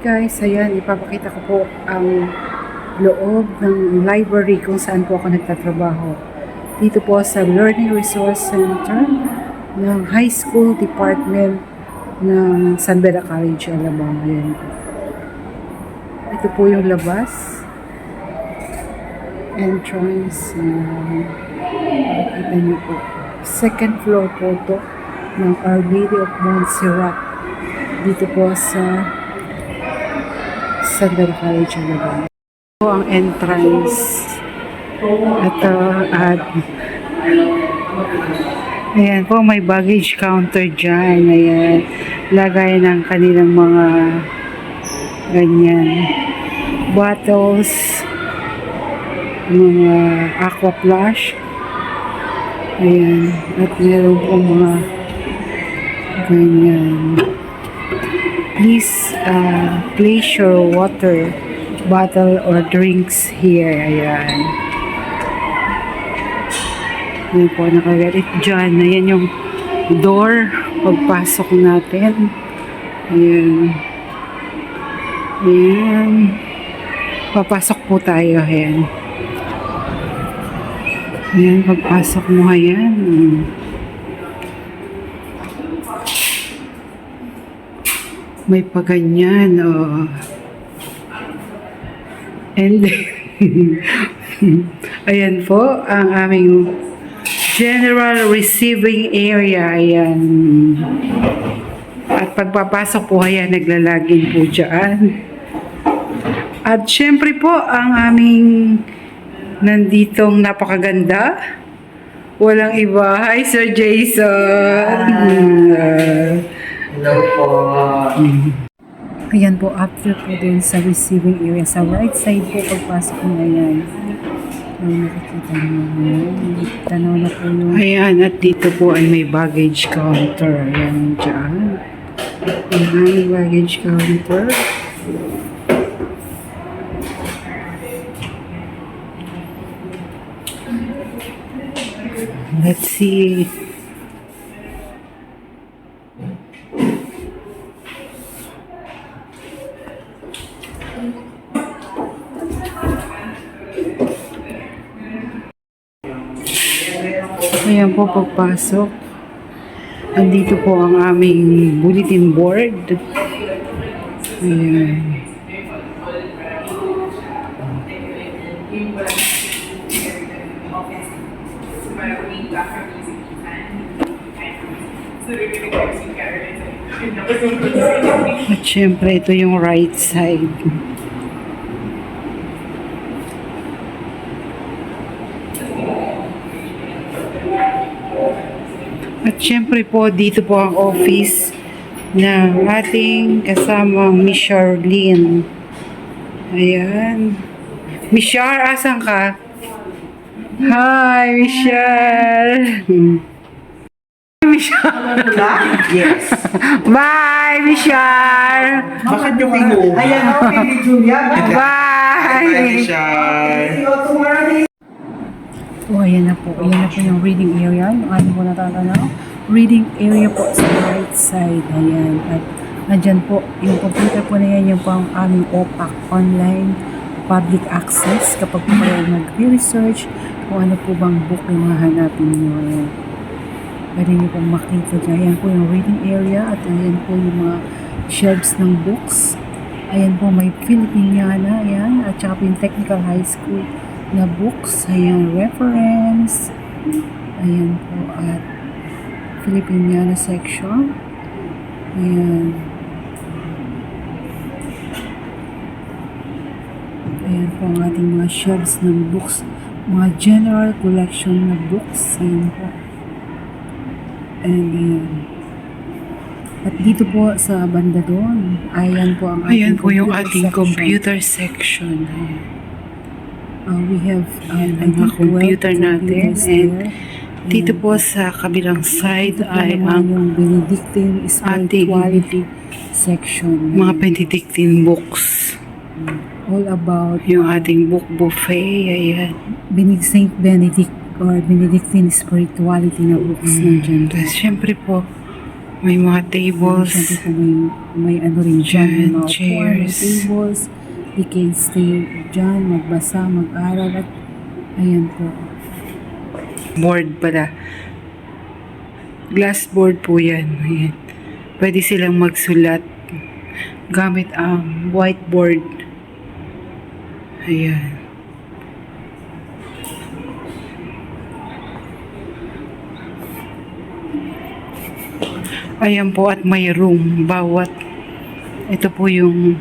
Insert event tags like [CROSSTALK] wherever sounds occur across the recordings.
guys, ayan, ipapakita ko po ang loob ng library kung saan po ako nagtatrabaho. Dito po sa Learning Resource Center ng High School Department ng San Beda College, Alabama. Ayan. Ito po yung labas. Entrance. Uh, niyo po. Second floor po to ng Our Lady of Montserrat. Dito po sa Beda College, Alabama. Ito ang entrance. Ito at Ayan po, may baggage counter dyan. Ayan. Lagay ng kanilang mga ganyan. Bottles. Mga aqua flash. Ayan. At meron po mga ganyan. Please uh, place your water bottle or drinks here. Ayan. Ayan po, nakagalit dyan. Ayan yung door. Pagpasok natin. Ayan. Ayan. Papasok po tayo. Ayan. Ayan, pagpasok mo. Ayan. May paganyan. Oh. And [LAUGHS] ayan po ang aming general receiving area. Ayan. At pagpapasok po ayan, naglalagin po dyan. At syempre po ang aming nanditong napakaganda. Walang iba. Hi, Sir Jason. Hello po. Ayan po, after po dun sa receiving area, sa right side po, pagpasok mo ayan. Ang nakikita mo. Tanaw na po yung... Ayan, at dito po ay may baggage counter. Ayan, dyan. Ayan, baggage counter. Let's see. Ayan po pagpasok. Andito po ang aming bulletin board. Ayan. At syempre, ito yung right side. At syempre po, dito po ang office ng ating kasamang Miss Charlene. Ayan. Miss Char, asan ka? Hi, Miss Char. Miss Char. Yes. Bye, Miss Char. Bakit yung ingo? Ayan, okay, Julia. Bye. Shar. Oh, ayan na po. Ayan na po yung reading area. Ating po natatanaw. Reading area po sa right side. Ayan. At nandyan po, yung computer po na yan, yung po ang aming OPAC, Online Public Access. Kapag po kayo nag-research, kung ano po bang book yung mga hanapin nyo. Ayan. Pwede nyo pong makita dyan. Ayan po yung reading area at ayan po yung mga shelves ng books. Ayan po, may Filipiniana, ayan, at saka po yung Technical High School na books, ayan, reference, ayan po, at Filipiniana section, ayan, ayan po ang ating mga shelves ng books, mga general collection na books, ayan po, and ayan, at dito po sa banda doon, ayan po ang Ayan ating po yung ating section. computer section. Ayan. Uh, we have uh, Ayan mga think 12 computer natin. And there. Dito po sa kabilang side ay ang yung Benedictine Spirituality section. mga Benedictine books. all about Yung ating book buffet. Ayan. Benedict Saint Benedict or Benedictine Spirituality na books Mm. nandiyan. Tapos syempre po, May mga tables. Siyempre po may, may ano rin dyan. Mga upuan, may chairs. tables. You can stay dyan, magbasa, mag-aral at ayan po. Board pala. Glass board po yan. Ayan. Pwede silang magsulat gamit ang whiteboard. Ayan. Ayan po at may room. Bawat ito po yung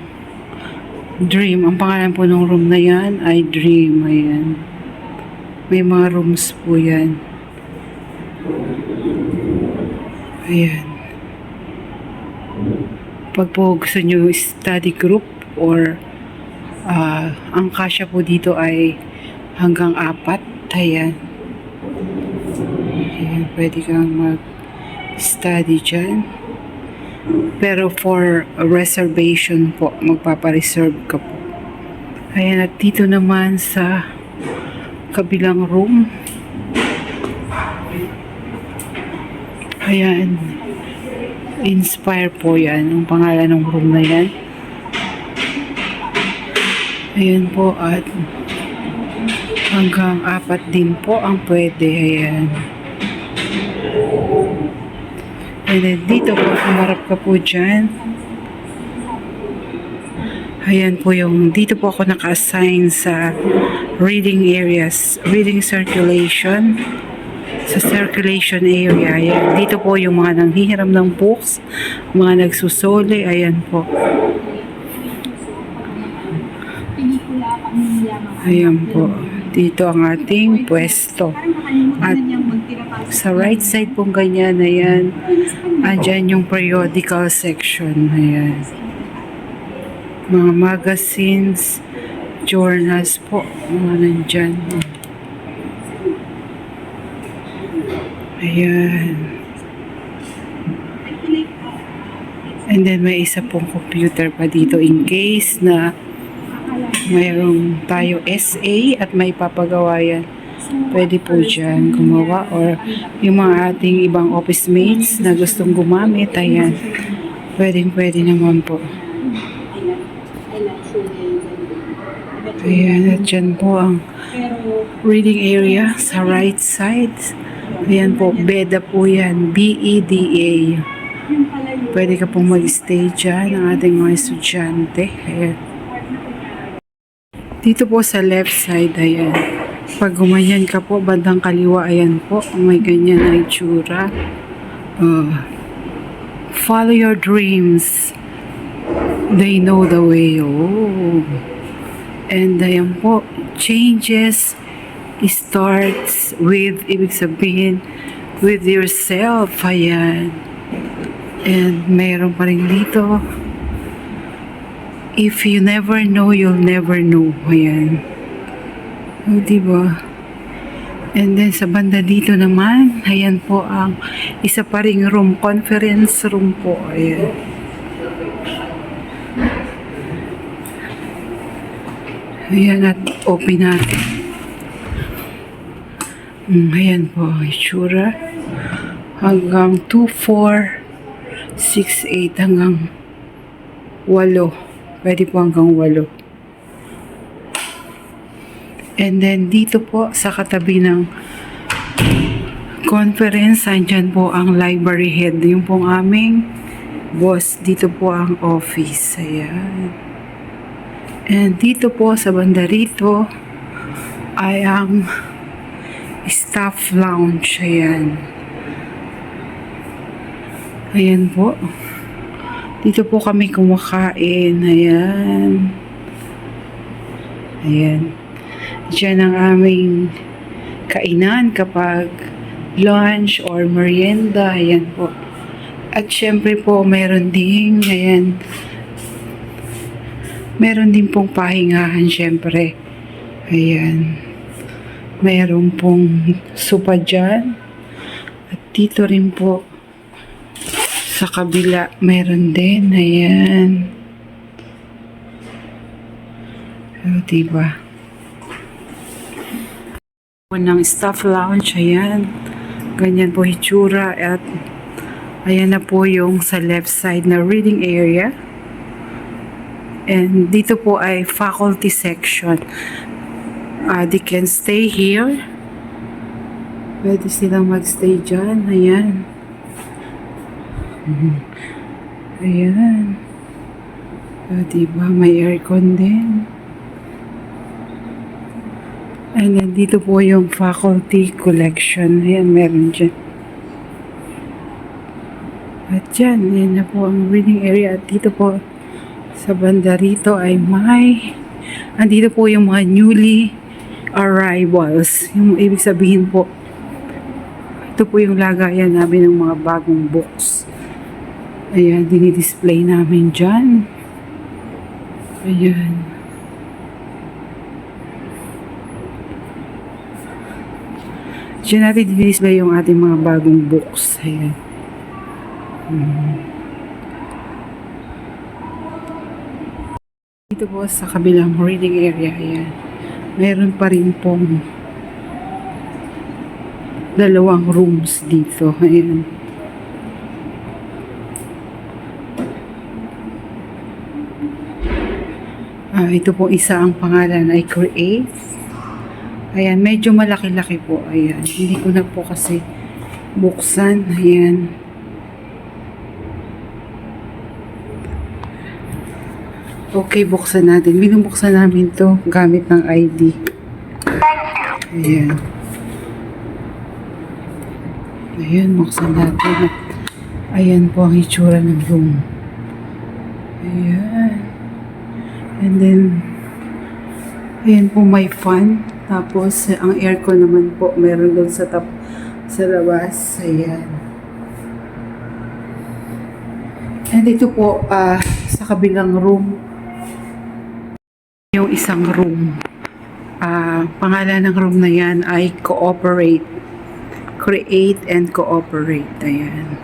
dream. Ang pangalan po ng room na yan ay dream. Ayan. May mga rooms po yan. Ayan. Pag po gusto nyo study group or ah, ang kasya po dito ay hanggang apat. Ayan. Ayan, pwede kang mag-study dyan. Pero for reservation po, magpapareserve ka po. Ayan, at dito naman sa kabilang room. Ayan. Inspire po yan. Ang pangalan ng room na yan. Ayan po at hanggang apat din po ang pwede. Ayan. And then dito po, kumarap ka po dyan. Ayan po yung, dito po ako naka-assign sa reading areas, reading circulation sa circulation area. Ayan. Dito po yung mga nanghihiram ng books, mga nagsusole. Ayan po. Ayan po. Dito ang ating pwesto. At sa right side pong ganyan, ayan, andyan yung periodical section. Ayan. Mga magazines, journals po, mga nandyan. Ayan. And then may isa pong computer pa dito in case na mayroong tayo SA at may papagawa yan. Pwede po dyan gumawa or yung mga ating ibang office mates na gustong gumamit, ayan. Pwedeng pwede naman po. Ayan, at dyan po ang reading area sa right side. Ayan po, BEDA po yan. B-E-D-A. Pwede ka pong mag-stay dyan ang ating mga estudyante. Ayan. Dito po sa left side, ayan. Pag gumanyan ka po, bandang kaliwa, ayan po. May ganyan na itsura. Uh, follow your dreams. They know the way. Oh. And ayan po, changes starts with, ibig sabihin, with yourself. Ayan. And mayroon pa rin dito, if you never know, you'll never know. Ayan. O, diba? And then sa banda dito naman, ayan po ang isa pa ring room, conference room po. Ayan. Ayan at open natin. Mm, ayan po, itsura. Hanggang 2, 4, 6, 8, hanggang 8. Pwede po hanggang 8. And then dito po sa katabi ng conference, andyan po ang library head. Yung pong aming boss. Dito po ang office. Ayan. And dito po sa banda rito ay ang staff lounge. Ayan. Ayan po. Dito po kami kumakain. Ayan. Ayan. Diyan ang aming kainan kapag lunch or merienda. Ayan po. At syempre po, meron ding, ayan, meron din pong pahingahan syempre. Ayan. Meron pong supa dyan. At dito rin po sa kabila, meron din. Ayan. O, diba? ng staff lounge, ayan. Ganyan po hitsura at Ayan na po yung sa left side na reading area. And dito po ay faculty section. Uh, they can stay here. Pwede silang magstay dyan. Ayan. Mhm. Ayan. O, diba? May aircon din. And then, dito po yung faculty collection. Ayan, meron dyan. At dyan, yan na po ang reading area. At dito po, sa banda rito ay may, andito po yung mga newly arrivals. Yung ibig sabihin po, ito po yung lagayan namin ng mga bagong books. Ayan, dinidisplay namin dyan. Ayan. Diyan natin dinidisplay yung ating mga bagong books. Ayan. Dito po sa kabilang reading area, ayan. Meron pa rin pong dalawang rooms dito. Ayan. Ah, ito po isa ang pangalan ay Create. Ayan, medyo malaki-laki po. Ayan, hindi ko na po kasi buksan. Ayan. Okay, buksan natin. Binubuksan namin to gamit ng ID. Ayan. Ayan, buksan natin. At Ayan po ang itsura ng room. Ayan. And then, ayan po may fan. Tapos, ang aircon naman po, meron doon sa top, sa labas. Ayan. And ito po, ah, sa kabilang room, yung isang room. Ah, pangalan ng room na yan ay Cooperate. Create and Cooperate. Ayan.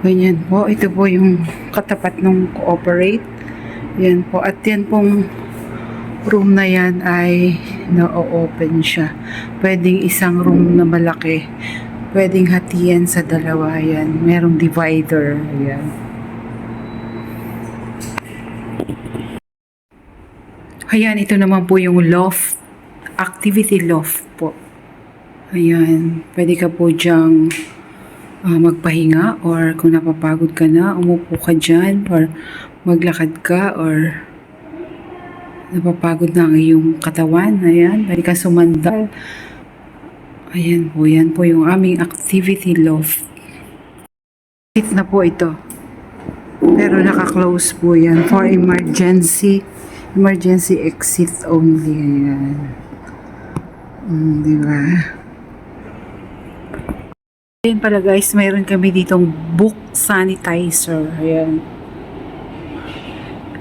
Ganyan po. Ito po yung katapat ng Cooperate. Yan po. At yan pong room na yan ay na-open siya. Pwedeng isang room na malaki. Pwedeng hatiyan sa dalawa. Yan. Merong divider. Ayan. Ayan, ito naman po yung loft. Activity loft po. Ayan, pwede ka po dyang ah, magpahinga or kung napapagod ka na, umupo ka dyan or maglakad ka or napapagod na ang iyong katawan. Ayan, pwede ka sumandal. Ayan po, yan po yung aming activity loft. It na po ito. Pero naka-close po yan for emergency. Emergency exit only. Ayan. Mm, di ba? Ayan pala guys, mayroon kami ditong book sanitizer. Ayan.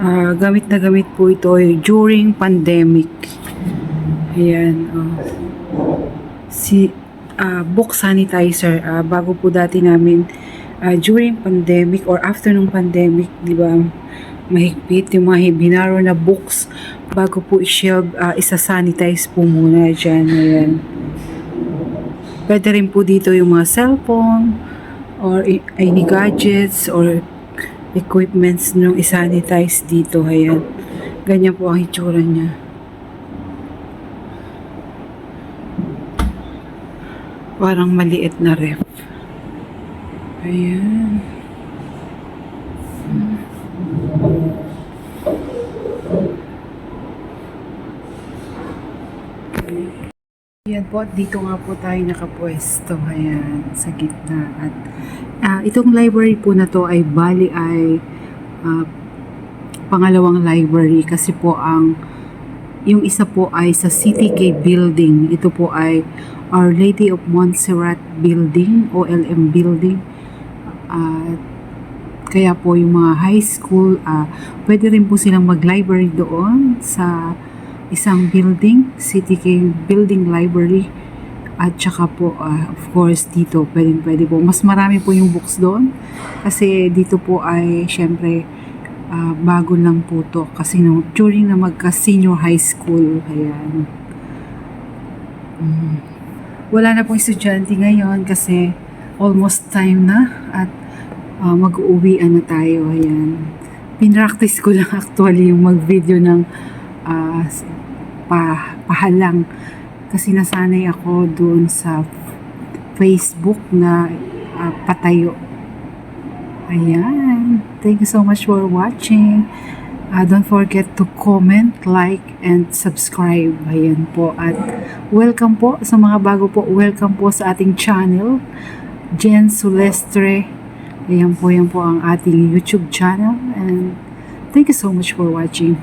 Ah, gamit na gamit po ito during pandemic. Ayan. Oh. Si ah, book sanitizer, ah, bago po dati namin ah, during pandemic or after ng pandemic, di ba, mahigpit yung mga binaro na books bago po i-shelve, ah, isa-sanitize po muna dyan. Ayan. Pwede rin po dito yung mga cellphone or any gadgets or equipments nung isanitize dito. Ayan. Ganyan po ang itsura niya. Parang maliit na ref. Ayan. Yan po, dito nga po tayo nakapwesto. Ayan, sa gitna. At ah, itong library po na to ay bali ay ah, pangalawang library kasi po ang yung isa po ay sa CTK Building. Ito po ay Our Lady of Montserrat Building, OLM Building. At kaya po yung mga high school, ah, pwede rin po silang mag-library doon sa isang building, CTK Building Library. At saka po, ah, of course, dito, pwede, pwede po. Mas marami po yung books doon. Kasi dito po ay, syempre, ah, bago lang po to. Kasi no, during na magka-senior high school, ayan. Mm. wala na pong estudyante ngayon kasi almost time na at ah, mag-uwian na tayo. Ayan. Pinractice ko lang [LAUGHS] actually yung mag-video ng ah, pa, pahalang kasi nasanay ako doon sa Facebook na ah, patayo. Ayan. Thank you so much for watching. Ah, don't forget to comment, like, and subscribe. Ayan po. At welcome po sa mga bago po. Welcome po sa ating channel. Jen Sulestre. Ayan po, yan po ang ating YouTube channel. And thank you so much for watching.